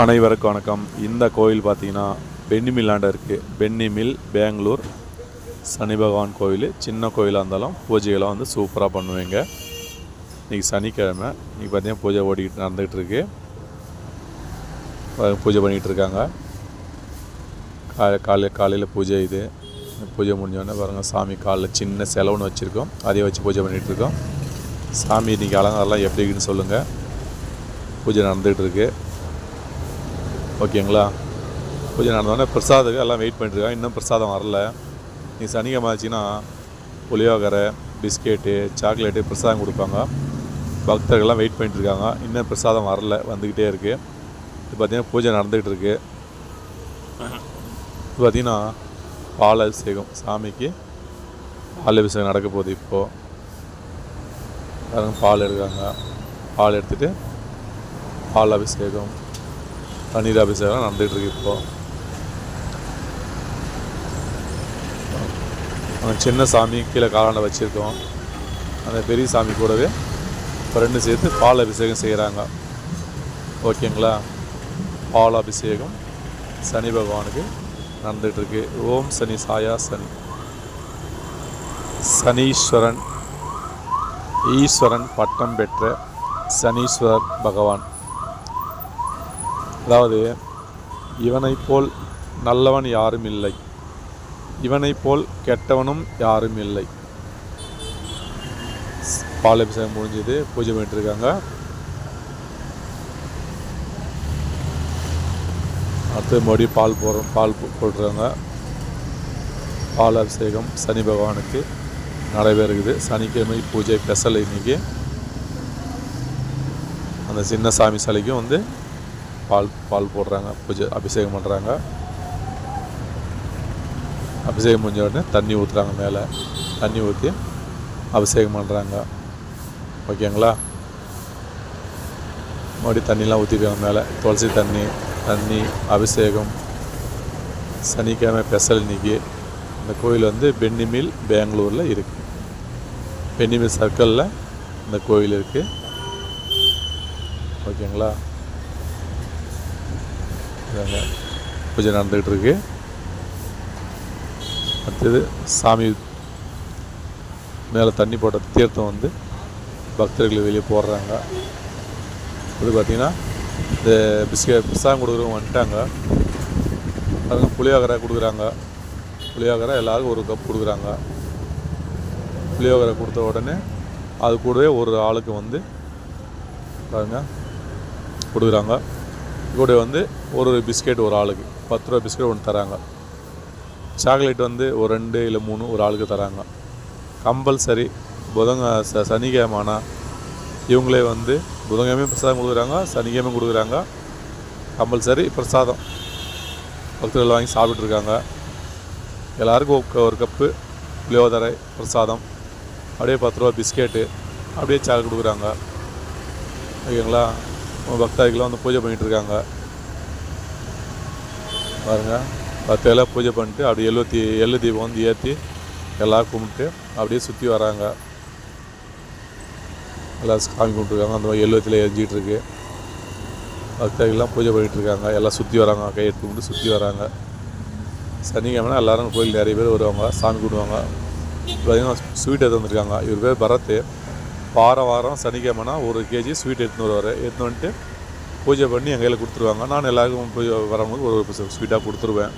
அனைவருக்கும் வணக்கம். இந்த கோயில் பார்த்தீங்கன்னா பென்னி மில்லாண்ட இருக்குது பென்னி மில் பெங்களூர். சனி பகவான் கோயில். சின்ன கோயிலாக இருந்தாலும் பூஜைகள்லாம் வந்து சூப்பராக பண்ணுவேங்க. இன்றைக்கி சனிக்கிழமை. இன்றைக்கி பார்த்தீங்கன்னா பூஜை ஓடிக்கிட்டு நடந்துகிட்டு இருக்கு பூஜை பண்ணிகிட்டு இருக்காங்க. காலை காலை காலையில் பூஜை இது. பூஜை முடிஞ்சோடனே பாருங்கள் சாமி காலில் சின்ன செலவுன்னு வச்சுருக்கோம். அதையே வச்சு பூஜை பண்ணிகிட்டு இருக்கோம். சாமி இன்றைக்கி அலங்காரம்லாம் எப்படி இருக்குன்னு சொல்லுங்கள் பூஜை நடந்துகிட்டு இருக்குது ஓகேங்களா? பூஜை நடந்தோடனே பிரசாதுக்கு எல்லாம் வெயிட் பண்ணிட்டுருக்காங்க இன்னும் பிரசாதம் வரல. நீ சனிக்கிழமை ஆச்சுன்னா புளியோகரை பிஸ்கெட்டு சாக்லேட்டு பிரசாதம் கொடுப்பாங்க. பக்தர்கள்லாம் வெயிட் பண்ணிட்டுருக்காங்க. இன்னும் பிரசாதம் வரல. வந்துக்கிட்டே இருக்குது இது பார்த்திங்கன்னா பூஜை நடந்துக்கிட்டு இருக்குது இது பார்த்திங்கன்னா பால் அபிஷேகம். சாமிக்கு பால் அபிஷேகம் நடக்க போகுது இப்போது பால் எடுக்காங்க பால் எடுத்துகிட்டு பால் அபிஷேகம். தண்ணீர் அபிஷேகம் நடந்துகிட்ருக்கு இப்போது சின்ன சாமி கீழே காலாண்ட வச்சுருக்கோம். அந்த பெரிய சாமி கூடவே இப்போ ரெண்டு சேர்த்து பால் அபிஷேகம் செய்கிறாங்க ஓகேங்களா? பால் அபிஷேகம் சனி பகவானுக்கு நடந்துகிட்ருக்கு ஓம் சனி சாயா சனி. சனீஸ்வரன் ஈஸ்வரன் பட்டம் பெற்ற சனீஸ்வரர் பகவான். அதாவது இவனைப் போல் நல்லவன் யாரும் இல்லை. இவனைப் போல் கெட்டவனும் யாரும் இல்லை. பால் அபிஷேகம் முடிஞ்சது. பூஜை பண்ணிட்டுருக்காங்க. அடுத்து மறுபடியும் பால் போடுறோம் பால் போட்டுருக்காங்க போடுறாங்க பால் அபிஷேகம் சனி பகவானுக்கு நடைபெறுகிறது. சனிக்கிழமை பூஜை ஸ்பெஷல் இன்னைக்கு. அந்த சின்ன சாமி சிலைக்கும் வந்து பால் பால் போடுறாங்க பூஜை அபிஷேகம் பண்ணுறாங்க அபிஷேகம் முடிஞ்ச உடனே தண்ணி ஊற்றுறாங்க மேலே. தண்ணி ஊற்றி அபிஷேகம் பண்ணுறாங்க ஓகேங்களா? மறுபடியும் தண்ணிலாம் ஊற்றிருக்காங்க மேலே. துளசி தண்ணி தண்ணி அபிஷேகம். சனிக்கிழமை ஸ்பெஷல் இன்னைக்கு. இந்த கோயில் வந்து பென்னிமில் பெங்களூரில் இருக்குது பென்னிமில் சர்க்கிளில் இந்த கோயில் இருக்குது ஓகேங்களா? இதாங்க பூஜை நடந்துக்கிட்டு இருக்கு அடுத்தது சாமி மேலே தண்ணி போட்ட தீர்த்தம் வந்து பக்தர்கள் வெளியே போடுறாங்க. அது பார்த்திங்கன்னா இந்த பிஸ்கெட் பிரசாதம் கொடுக்குறவங்க வந்துட்டாங்க. அதுங்க புளியோகரை கொடுக்குறாங்க. புளியோகரை எல்லாருக்கும் ஒரு கப் கொடுக்குறாங்க. புளியோகரை கொடுத்த உடனே அது கூடவே ஒரு ஆளுக்கு வந்து பாருங்க கொடுக்குறாங்க. கூட வந்து ஒரு ஒரு பிஸ்கெட் ஒரு ஆளுக்கு பத்து ரூபா பிஸ்கெட் ஒன்று தராங்க. சாக்லேட் வந்து ஒரு ரெண்டு இல்லை மூணு ஒரு ஆளுக்கு தராங்க. கம்பல்சரி புதங்க ச சனிக்கிழமானா இவங்களே வந்து புதன்கிழமையும் பிரசாதம் கொடுக்குறாங்க சனிக்கிழமையும் கொடுக்குறாங்க. கம்பல்சரி பிரசாதம். பக்தர்கள் வாங்கி சாப்பிட்ருக்காங்க எல்லாருக்கும் ஒரு ஒரு கப்பு புளியோதரை பிரசாதம். அப்படியே பத்து ரூபா பிஸ்கெட்டு அப்படியே சாக்லேட் கொடுக்குறாங்க. ஓகேங்களா? பக்தர்கள்லாம் வந்து பூஜை பண்ணிட்டு இருக்காங்க பாருங்க. பத்து எல்லாம் பூஜை பண்ணிட்டு அப்படியே எழுபத்தி எள்ளு தீபம் வந்து ஏற்றி எல்லாம் கும்பிட்டு அப்படியே சுற்றி வராங்க. எல்லாம் சாமி கும்பிட்டுருக்காங்க அந்த மாதிரி எழுபத்தில் எரிஞ்சிட்டு இருக்கு பக்தர்கள்லாம் பூஜை பண்ணிட்டு இருக்காங்க எல்லாம் சுற்றி வராங்க. கை எடுத்து கும்பிட்டு சுற்றி வராங்க. சனிக்கிழமை எல்லாரும் கோயில் நிறைய பேர் வருவாங்க. சாமி கும்பிடுவாங்க. பார்த்திங்கன்னா ஸ்வீட் எடுத்து வந்திருக்காங்க. இவர் பேர் பரத். வார வாரம் சனிக்கிழமைனா ஒரு கேஜி ஸ்வீட் எடுத்துன்னு வருவார் எடுத்துன்னு வந்துட்டு பூஜை பண்ணி எங்கள் கையில் கொடுத்துருவாங்க. நான் எல்லாருக்கும் பூஜை வரவங்களுக்கு ஒரு ஸ்வீட்டாக கொடுத்துருவேன்.